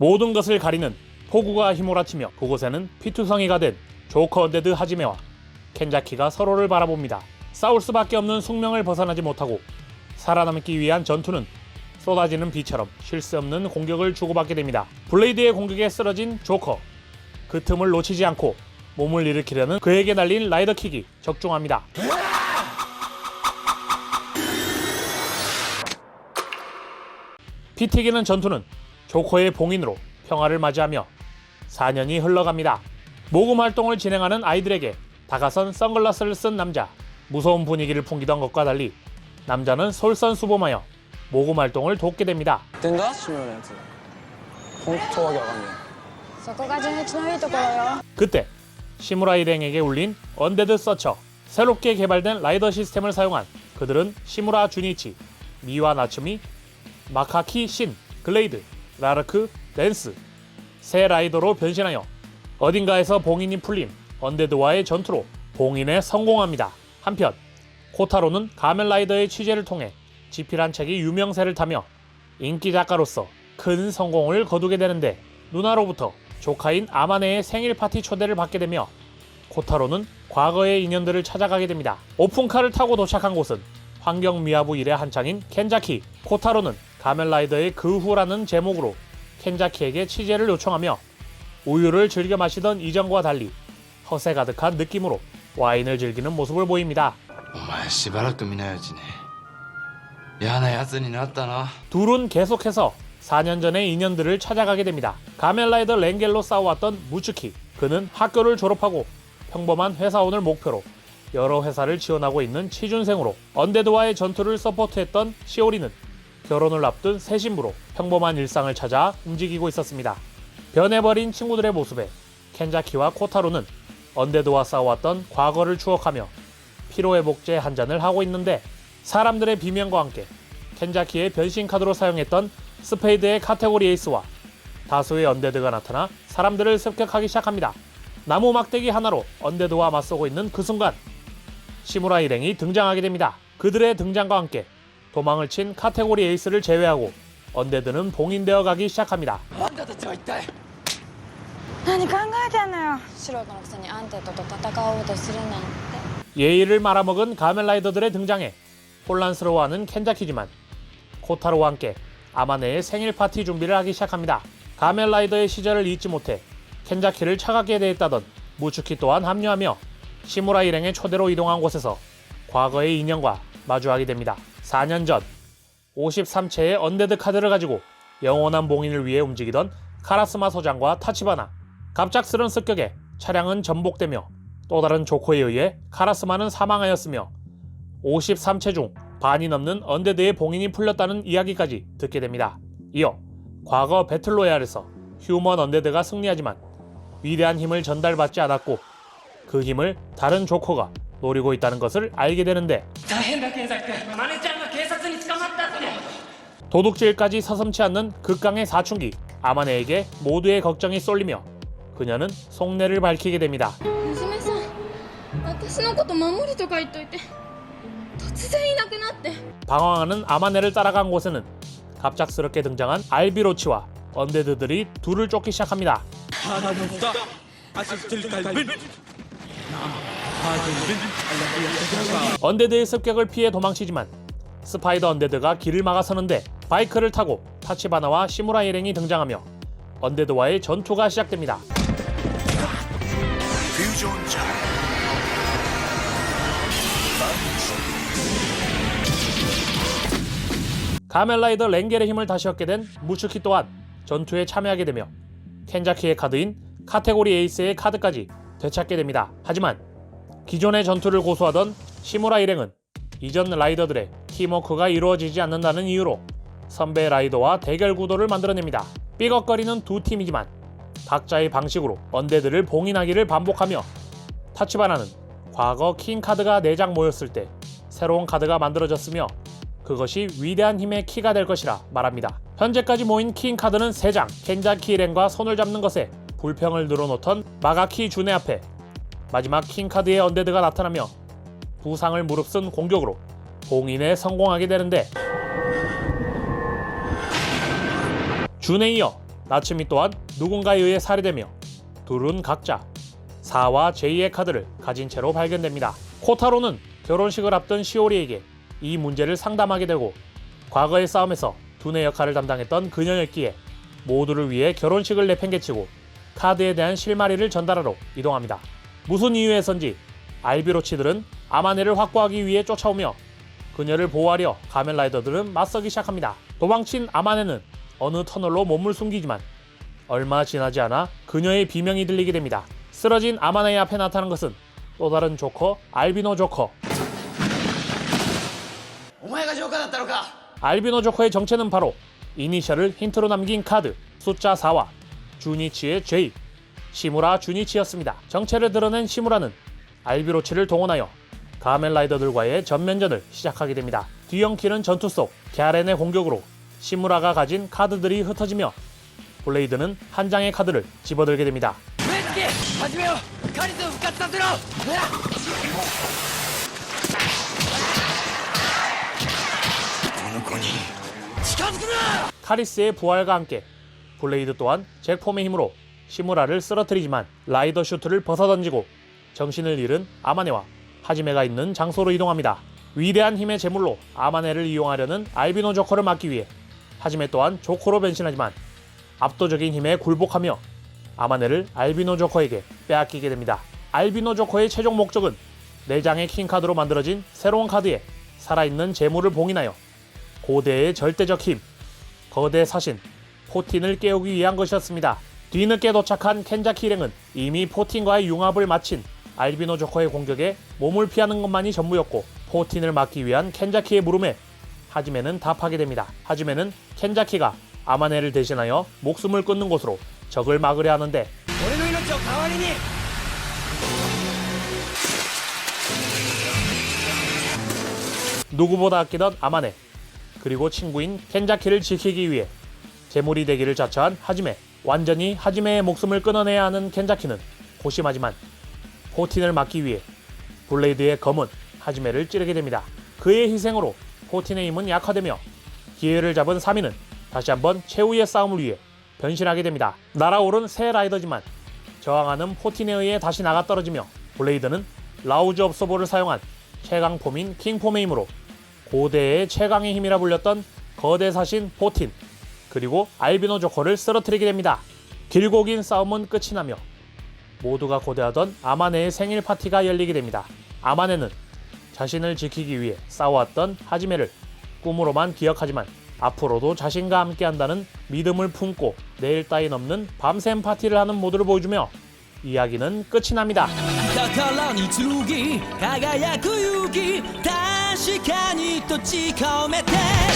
모든 것을 가리는 폭우가 휘몰아치며 그곳에는 피투성이가 된 조커 언데드 하지메와 켄자키가 서로를 바라봅니다. 싸울 수밖에 없는 숙명을 벗어나지 못하고 살아남기 위한 전투는 쏟아지는 비처럼 쉴 새 없는 공격을 주고받게 됩니다. 블레이드의 공격에 쓰러진 조커. 그 틈을 놓치지 않고 몸을 일으키려는 그에게 날린 라이더킥이 적중합니다. 피 튀기는 전투는 조커의 봉인으로 평화를 맞이하며 4년이 흘러갑니다. 모금 활동을 진행하는 아이들에게 다가선 선글라스를 쓴 남자. 무서운 분위기를 풍기던 것과 달리 남자는 솔선수범하여 모금 활동을 돕게 됩니다. ってんだ志村のやつ本当わけわかんねそこが純一のいいところよ 그때 시무라 일행에게 울린 언데드 서처 새롭게 개발된 라이더 시스템을 사용한 그들은 시무라 주니치, 미와 나츠미, 마카키 신, 글레이드, 라르크, 댄스 새 라이더로 변신하여 어딘가에서 봉인이 풀린 언데드와의 전투로 봉인에 성공합니다. 한편 코타로는 가면라이더의 취재를 통해 지필한 책이 유명세를 타며 인기 작가로서 큰 성공을 거두게 되는데 누나로부터 조카인 아마네의 생일 파티 초대를 받게 되며 코타로는 과거의 인연들을 찾아가게 됩니다. 오픈카를 타고 도착한 곳은 환경미화부 일의 한창인 켄자키. 코타로는 가멜라이더의 그 후라는 제목으로 켄자키에게 취재를 요청하며 우유를 즐겨 마시던 이전과 달리 허세 가득한 느낌으로 와인을 즐기는 모습을 보입니다. 둘은 계속해서 4년 전의 인연들을 찾아가게 됩니다. 가멜라이더 랭겔로 싸워왔던 무츠키. 그는 학교를 졸업하고 평범한 회사원을 목표로 여러 회사를 지원하고 있는 취준생으로 언데드와의 전투를 서포트했던 시오리는 결혼을 앞둔 새 신부로 평범한 일상을 찾아 움직이고 있었습니다. 변해버린 친구들의 모습에 켄자키와 코타로는 언데드와 싸워왔던 과거를 추억하며 피로회복제 한 잔을 하고 있는데 사람들의 비명과 함께 켄자키의 변신 카드로 사용했던 스페이드의 카테고리 에이스와 다수의 언데드가 나타나 사람들을 습격하기 시작합니다. 나무 막대기 하나로 언데드와 맞서고 있는 그 순간 시무라 일행이 등장하게 됩니다. 그들의 등장과 함께 도망을 친 카테고리 에이스를 제외하고 언데드는 봉인되어 가기 시작합니다. 何考えてんのよ素人のくせにアンテッドと戦おうとするなんて 예의를 말아먹은 가면라이더들의 등장에 혼란스러워하는 켄자키지만 코타로와 함께 아마네의 생일 파티 준비를 하기 시작합니다. 가면라이더의 시절을 잊지 못해 켄자키를 차갑게 대했다던 무츠키 또한 합류하며 시무라 일행의 초대로 이동한 곳에서 과거의 인연과 마주하게 됩니다. 4년 전 53채의 언데드 카드를 가지고 영원한 봉인을 위해 움직이던 카라스마 소장과 타치바나 갑작스런 습격에 차량은 전복되며 또 다른 조커에 의해 카라스마는 사망하였으며 53채 중 반이 넘는 언데드의 봉인이 풀렸다는 이야기까지 듣게 됩니다. 이어 과거 배틀로얄에서 휴먼 언데드가 승리하지만 위대한 힘을 전달받지 않았고 그 힘을 다른 조커가 노리고 있다는 것을 알게 되는데 大変だ賢作君マネちゃんが警察に捕まったって 도둑질까지 서슴치 않는 극강의 사춘기 아마네에게 모두의 걱정이 쏠리며 그녀는 속내를 밝히게 됩니다. 娘さん私のこと守りとか言っといて突然いなくなって 방황하는 아마네를 따라간 곳에는 갑작스럽게 등장한 알비로치와 언데드들이 둘을 쫓기 시작합니다. 언데드의 습격을 피해 도망치지만 스파이더 언데드가 길을 막아서는데 바이크를 타고 타치바나와 시무라 일행이 등장하며 언데드와의 전투가 시작됩니다. 가멜라이더 랭겔의 힘을 다시 얻게 된 무츠키 또한 전투에 참여하게 되며 켄자키의 카드인 카테고리 에이스의 카드까지 되찾게 됩니다. 하지만 기존의 전투를 고수하던 시무라 일행은 이전 라이더들의 팀워크가 이루어지지 않는다는 이유로 선배 라이더와 대결 구도를 만들어냅니다. 삐걱거리는 두 팀이지만 각자의 방식으로 언데드를 봉인하기를 반복하며 타치바나는 과거 킹 카드가 4장 모였을 때 새로운 카드가 만들어졌으며 그것이 위대한 힘의 키가 될 것이라 말합니다. 현재까지 모인 킹 카드는 3장, 켄자 키 렌과 손을 잡는 것에 불평을 늘어놓던 마가키 준의 앞에 마지막 킹 카드의 언데드가 나타나며 부상을 무릅쓴 공격으로 봉인에 성공하게 되는데 준에 이어 나츠미 또한 누군가에 의해 살해되며 둘은 각자 4와 J의 카드를 가진 채로 발견됩니다. 코타로는 결혼식을 앞둔 시오리에게 이 문제를 상담하게 되고 과거의 싸움에서 두뇌 역할을 담당했던 그녀였기에 모두를 위해 결혼식을 내팽개치고 카드에 대한 실마리를 전달하러 이동합니다. 무슨 이유에선지 알비로치들은 아마네를 확보하기 위해 쫓아오며 그녀를 보호하려 가면라이더들은 맞서기 시작합니다. 도망친 아마네는 어느 터널로 몸을 숨기지만 얼마 지나지 않아 그녀의 비명이 들리게 됩니다. 쓰러진 아마네의 앞에 나타난 것은 또 다른 조커 알비노 조커. 오마이가 조커다, 알비노 조커의 정체는 바로 이니셜을 힌트로 남긴 카드 숫자 4와 주니치의 J 시무라 주니치였습니다. 정체를 드러낸 시무라는 알비로치를 동원하여 가멜라이더들과의 전면전을 시작하게 됩니다. 뒤엉키는 전투 속 갸렌의 공격으로 시무라가 가진 카드들이 흩어지며 블레이드는 한 장의 카드를 집어들게 됩니다. 카리스의 부활과 함께 블레이드 또한 잭폼의 힘으로 시무라를 쓰러뜨리지만 라이더 슈트를 벗어던지고 정신을 잃은 아마네와 하지메가 있는 장소로 이동합니다. 위대한 힘의 제물로 아마네를 이용하려는 알비노 조커를 막기 위해 하지메 또한 조커로 변신하지만 압도적인 힘에 굴복하며 아마네를 알비노 조커에게 빼앗기게 됩니다. 알비노 조커의 최종 목적은 4장의 킹카드로 만들어진 새로운 카드에 살아있는 재물을 봉인하여 고대의 절대적 힘, 거대 사신 포틴을 깨우기 위한 것이었습니다. 뒤늦게 도착한 켄자키 일행은 이미 포틴과의 융합을 마친 알비노 조커의 공격에 몸을 피하는 것만이 전부였고 포틴을 막기 위한 켄자키의 물음에 하지메는 답하게 됩니다. 하지메는 켄자키가 아마네를 대신하여 목숨을 끊는 것으로 적을 막으려 하는데 누구보다 아끼던 아마네 그리고 친구인 켄자키를 지키기 위해 재물이 되기를 자처한 하지메 완전히 하지메의 목숨을 끊어내야 하는 켄자키는 고심하지만 포틴을 막기 위해 블레이드의 검은 하지메를 찌르게 됩니다. 그의 희생으로 포틴의 힘은 약화되며 기회를 잡은 3인은 다시 한번 최후의 싸움을 위해 변신하게 됩니다. 날아오른 새 라이더지만 저항하는 포틴에 의해 다시 나가 떨어지며 블레이드는 라우즈 업소보를 사용한 최강폼인 킹폼의 힘으로 고대의 최강의 힘이라 불렸던 거대 사신 포틴 그리고 알비노 조커를 쓰러뜨리게 됩니다. 길고 긴 싸움은 끝이 나며 모두가 고대하던 아마네의 생일 파티가 열리게 됩니다. 아마네는 자신을 지키기 위해 싸워왔던 하지메를 꿈으로만 기억하지만 앞으로도 자신과 함께한다는 믿음을 품고 내일 따윈 없는 밤샘 파티를 하는 모두를 보여주며 이야기는 끝이 납니다. 宝に剣輝く勇気確かにと誓めて